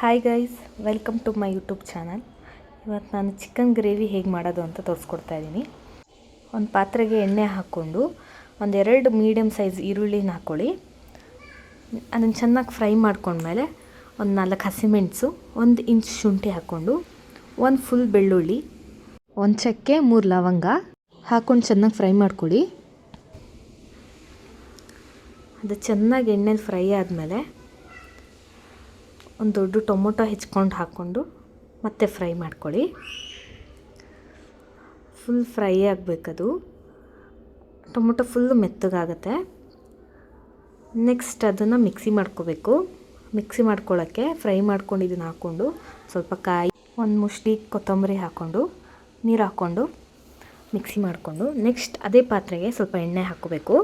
Hi guys welcome to my YouTube channel ಇವತ್ತು ನಾನು chicken gravy ಹೇಗೆ ಮಾಡೋದು ಅಂತ ತೋರಿಸ್ಕೊಡ್ತಾ ಇದ್ದೀನಿ ಒಂದು ಪಾತ್ರೆಗೆ ಎಣ್ಣೆ ಹಾಕ್ಕೊಂಡು ಒಂದೆರಡು ಮೀಡಿಯಮ್ ಸೈಜ್ ಈರುಳ್ಳಿನ ಹಾಕ್ಕೊಳ್ಳಿ ಅದನ್ನು ಚೆನ್ನಾಗಿ ಫ್ರೈ ಮಾಡ್ಕೊಂಡ್ಮೇಲೆ ಒಂದು ನಾಲ್ಕು ಹಸಿಮೆಣಸು, ಒಂದು ಇಂಚ್ ಶುಂಠಿ ಹಾಕ್ಕೊಂಡು ಒಂದು ಫುಲ್ ಬೆಳ್ಳುಳ್ಳಿ, ಒಂದು ಚಕ್ಕೆ, ಮೂರು ಲವಂಗ ಹಾಕ್ಕೊಂಡು ಚೆನ್ನಾಗಿ ಫ್ರೈ ಮಾಡ್ಕೊಳ್ಳಿ. ಅದು ಚೆನ್ನಾಗಿ ಎಣ್ಣೆಲಿ ಫ್ರೈ ಆದಮೇಲೆ ಒಂದು ದೊಡ್ಡ ಟೊಮೊಟೊ ಹೆಚ್ಕೊಂಡು ಹಾಕ್ಕೊಂಡು ಮತ್ತೆ ಫ್ರೈ ಮಾಡ್ಕೊಳ್ಳಿ. ಫುಲ್ ಫ್ರೈ ಆಗಬೇಕದು. ಟೊಮೊಟೊ ಫುಲ್ಲು ಮೆತ್ತಗಾಗುತ್ತೆ. ನೆಕ್ಸ್ಟ್ ಅದನ್ನು ಮಿಕ್ಸಿ ಮಾಡ್ಕೋಬೇಕು. ಮಿಕ್ಸಿ ಮಾಡ್ಕೊಳ್ಳೋಕ್ಕೆ ಫ್ರೈ ಮಾಡ್ಕೊಂಡು ಇದನ್ನು ಹಾಕ್ಕೊಂಡು ಸ್ವಲ್ಪ ಕಾಯಿ, ಒಂದು ಮುಷ್ಟಿ ಕೊತ್ತಂಬರಿ ಹಾಕ್ಕೊಂಡು, ನೀರು ಹಾಕ್ಕೊಂಡು ಮಿಕ್ಸಿ ಮಾಡಿಕೊಂಡು ನೆಕ್ಸ್ಟ್ ಅದೇ ಪಾತ್ರೆಗೆ ಸ್ವಲ್ಪ ಎಣ್ಣೆ ಹಾಕ್ಕೋಬೇಕು.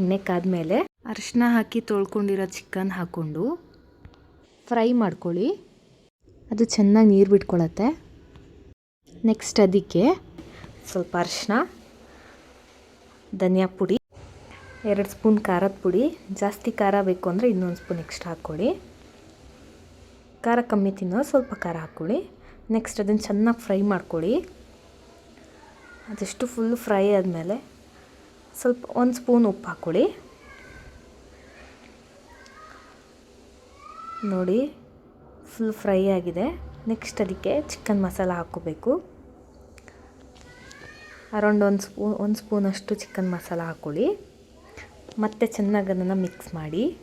ಎಣ್ಣೆ ಕಾದ ಮೇಲೆ ಅರಿಶಿನ ಹಾಕಿ ತೊಳ್ಕೊಂಡಿರೋ ಚಿಕನ್ ಹಾಕ್ಕೊಂಡು ಫ್ರೈ ಮಾಡ್ಕೊಳ್ಳಿ. ಅದು ಚೆನ್ನಾಗಿ ನೀರು ಬಿಟ್ಕೊಳ್ಳುತ್ತೆ ನೆಕ್ಸ್ಟ್ ಅದಕ್ಕೆ ಸ್ವಲ್ಪ ಅರಿಶಿನ ಧನಿಯಾ ಪುಡಿ, ಎರಡು ಸ್ಪೂನ್ ಖಾರದ ಪುಡಿ, ಜಾಸ್ತಿ ಖಾರ ಬೇಕು ಅಂದರೆ ಇನ್ನೊಂದು ಸ್ಪೂನ್ ಎಕ್ಸ್ಟ್ರಾ ಹಾಕ್ಕೊಳ್ಳಿ. ಖಾರ ಕಮ್ಮಿ ತಿನ್ನೋ ಸ್ವಲ್ಪ ಖಾರ ಹಾಕ್ಕೊಳ್ಳಿ. ನೆಕ್ಸ್ಟ್ ಅದನ್ನು ಚೆನ್ನಾಗಿ ಫ್ರೈ ಮಾಡ್ಕೊಳ್ಳಿ. ಅದೆಷ್ಟು ಫುಲ್ ಫ್ರೈ ಆದಮೇಲೆ ಸ್ವಲ್ಪ ಒಂದು ಸ್ಪೂನ್ ಉಪ್ಪು ಹಾಕ್ಕೊಳ್ಳಿ. ನೋಡಿ ಫುಲ್ ಫ್ರೈ ಆಗಿದೆ. ನೆಕ್ಸ್ಟ್ ಅದಕ್ಕೆ ಚಿಕನ್ ಮಸಾಲ ಹಾಕ್ಕೋಬೇಕು. ಅರೌಂಡ್ ಒಂದು ಸ್ಪೂನ್ ಒಂದು ಸ್ಪೂನಷ್ಟು ಚಿಕನ್ ಮಸಾಲ ಹಾಕ್ಕೊಳ್ಳಿ. ಮತ್ತೆ ಚೆನ್ನಾಗಿ ಅದನ್ನು ಮಿಕ್ಸ್ ಮಾಡಿ.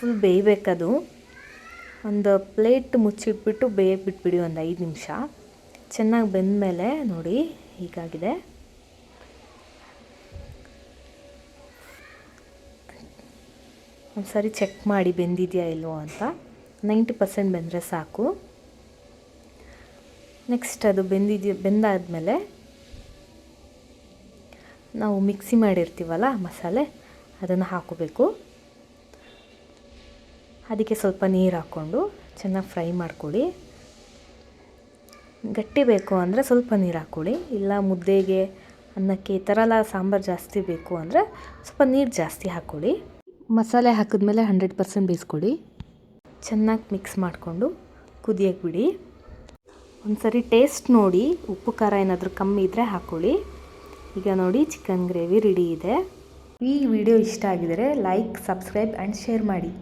ಫುಲ್ ಬೇಯಬೇಕದು. ಒಂದು ಪ್ಲೇಟ್ ಮುಚ್ಚಿಟ್ಬಿಟ್ಟು ಬೇಯಕ್ಕೆ ಬಿಟ್ಬಿಡಿ ಒಂದು ಐದು ನಿಮಿಷ. ಚೆನ್ನಾಗಿ ಬೆಂದಮೇಲೆ ನೋಡಿ, ಹೀಗಾಗಿದೆ. ಒಂದು ಸಾರಿ ಚೆಕ್ ಮಾಡಿ ಬೆಂದಿದೆಯಾ ಇಲ್ವೋ ಅಂತ. ನೈಂಟಿ ಪರ್ಸೆಂಟ್ ಬೆಂದರೆ ಸಾಕು. ನೆಕ್ಸ್ಟ್ ಅದು ಬೆಂದಿದ್ಯ, ಬೆಂದಾದಮೇಲೆ ನಾವು ಮಿಕ್ಸಿ ಮಾಡಿರ್ತೀವಲ್ಲ ಮಸಾಲೆ, ಅದನ್ನು ಹಾಕೋಬೇಕು. ಅದಕ್ಕೆ ಸ್ವಲ್ಪ ನೀರು ಹಾಕ್ಕೊಂಡು ಚೆನ್ನಾಗಿ ಫ್ರೈ ಮಾಡ್ಕೊಳ್ಳಿ. ಗಟ್ಟಿ ಬೇಕು ಅಂದರೆ ಸ್ವಲ್ಪ ನೀರು ಹಾಕ್ಕೊಳ್ಳಿ. ಇಲ್ಲ ಮುದ್ದೆಗೆ ಅನ್ನಕ್ಕೆ ಈ ಥರ ಎಲ್ಲ ಸಾಂಬಾರು ಜಾಸ್ತಿ ಬೇಕು ಅಂದರೆ ಸ್ವಲ್ಪ ನೀರು ಜಾಸ್ತಿ ಹಾಕ್ಕೊಳ್ಳಿ. ಮಸಾಲೆ ಹಾಕಿದ್ಮೇಲೆ ಹಂಡ್ರೆಡ್ ಪರ್ಸೆಂಟ್ ಬೇಯಿಸ್ಕೊಳ್ಳಿ. ಚೆನ್ನಾಗಿ ಮಿಕ್ಸ್ ಮಾಡಿಕೊಂಡು ಕುದಿಯಕ್ಕೆ ಬಿಡಿ. ಒಂದು ಸರಿ ಟೇಸ್ಟ್ ನೋಡಿ, ಉಪ್ಪು ಖಾರ ಏನಾದರೂ ಕಮ್ಮಿ ಇದ್ದರೆ ಹಾಕ್ಕೊಳ್ಳಿ ಈಗ ನೋಡಿ ಚಿಕನ್ ಗ್ರೇವಿ ರೆಡಿ ಇದೆ. ಈ ವಿಡಿಯೋ ಇಷ್ಟ ಆಗಿದರೆ ಲೈಕ್ ಸಬ್ಸ್ಕ್ರೈಬ್ ಆ್ಯಂಡ್ ಶೇರ್ ಮಾಡಿ.